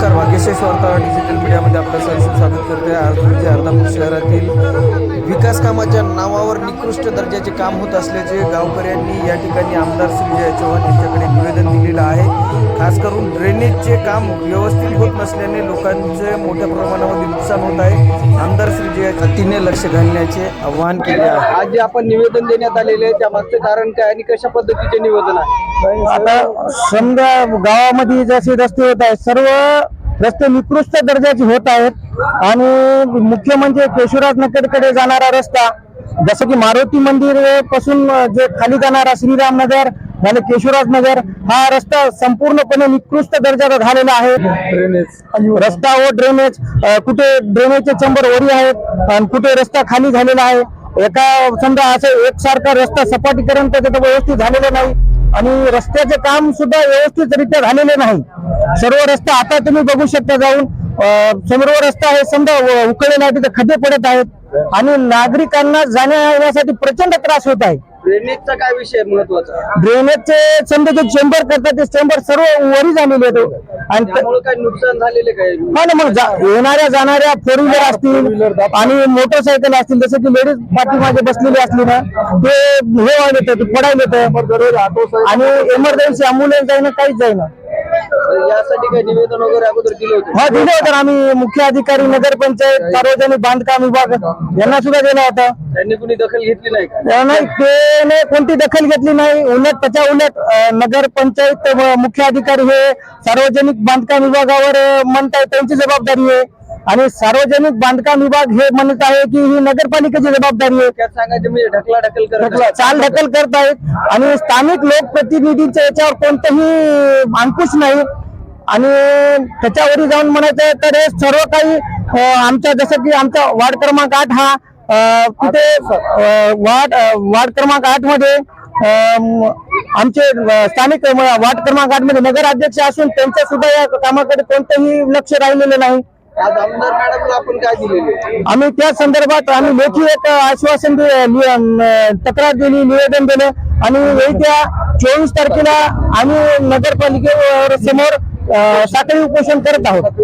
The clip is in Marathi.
नमस्कार. भाग्यशेष वार्ता डिजिटल मीडियामध्ये आपलं सहर्ष स्वागत करते आज रोजी अर्धापूर शहरातील विकास कामाच्या नावावर निकृष्ट दर्जाचे काम होत असल्याचे गावकऱ्यांनी या ठिकाणी आमदार श्रीजय चव्हाण यांच्याकडे निवेदन दिलेलं आहे. खास करून ड्रेनेजचे काम व्यवस्थित होत नसल्याने लोकांचे मोठ्या प्रमाणामध्ये नुकसान होत आहे. आमदार श्री तिने लक्ष घालण्याचे आवाहन केले आहे. आज जे आपण निवेदन देण्यात आलेले आहे त्यामागचं कारण काय आणि कशा पद्धतीचे निवेदन आहे? आता समजा गावामध्ये जसे रस्ते होत आहेत सर्व रस्ते निकृष्ट दर्जाचे होत आहेत आणि मुख्य म्हणजे केशवराज नगरकडे जाणारा रस्ता जसं की मारुती मंदिरपासून जे खाली जाणारा श्रीराम नगर आणि केशवराज नगर. हा रस्ता संपूर्णपणे निकृष्ट दर्जाचा झालेला आहे. रस्ता व ड्रेनेज कुठे ड्रेनेजचे चंबर वरी आहेत आणि कुठे रस्ता खाली झालेला आहे. एका समजा असं एकसारखा रस्ता सपाटीकरण त्याचं व्यवस्थित झालेलं नाही आणि रस्त्याचे काम सुद्धा व्यवस्थितरित्या झालेले नाही. सर्व रस्ता आता तुम्ही बघू शकता जाऊन. सर्व रस्ता हे समजा उकळलेला आहे तिथे खड्डे पडत आहेत आणि नागरिकांना जाण्या येण्यासाठी प्रचंड त्रास होत आहे. ड्रेनेजचा काय विषय महत्त्वाचा? ड्रेनेजचे समजा जे चेंबर करतात ते चेंबर सर्व वरी झालेले आहेत. आणि त्यामुळे काय नुकसान झालेले काय? हा ना मग जा- येणाऱ्या जाणाऱ्या फोर व्हीलर असतील आणि मोटरसायकल असतील जसं की लेडीज पाठीमागे बसलेली असली ना ते हे व्हायला येतं पडायला येतं आणि इमर्जन्सी अम्ब्युलन्स जाईना काहीच जाईना. यासाठी काय निवेदन वगैरे अगोदर दिलं होतं. हा दिलं होतं आम्ही मुख्य अधिकारी नगरपंचायत सार्वजनिक बांधकाम विभाग यांना सुद्धा दिला होता. त्यांनी कुणी दखल घेतली नाही का? नाही ते नाही कोणती दखल घेतली नाही. उलट त्याच्या उलट अं, नगर पंचायत अं, मुख्य अधिकारी हे सार्वजनिक बांधकाम विभागावर म्हणताय त्यांची जबाबदारी आहे. आणि सार्वजनिक बांधकाम विभाग हे म्हणत आहे की ही नगरपालिकेची जबाबदारी आहे. सांगायचं म्हणजे ढकला ढकल. चाल ढकल करत आहेत. आणि स्थानिक लोकप्रतिनिधींच्या याच्यावर कोणतंही अंकुश नाही. आणि त्याच्यावरही जाऊन म्हणायचं तर हे सर्व काही आमच्या जसं की आमचा वार्ड क्रमांक आठ हा तिथे वार्ड वार्ड क्रमांक आठमध्ये आमचे स्थानिक वार्ड क्रमांक आठमध्ये नगर अध्यक्ष असून त्यांच्या सुद्धा या कामाकडे कोणतंही लक्ष राहिलेलं नाही. आज आमदार मॅडमला आपण काय दिलेले? आम्ही त्या संदर्भात आम्ही लेखी एक आश्वासन तक्रार दिली निवेदन दिलं. आणि येत्या चोवीस तारखेला आम्ही नगरपालिकेवर समोर साखळी उपोषण करत आहोत.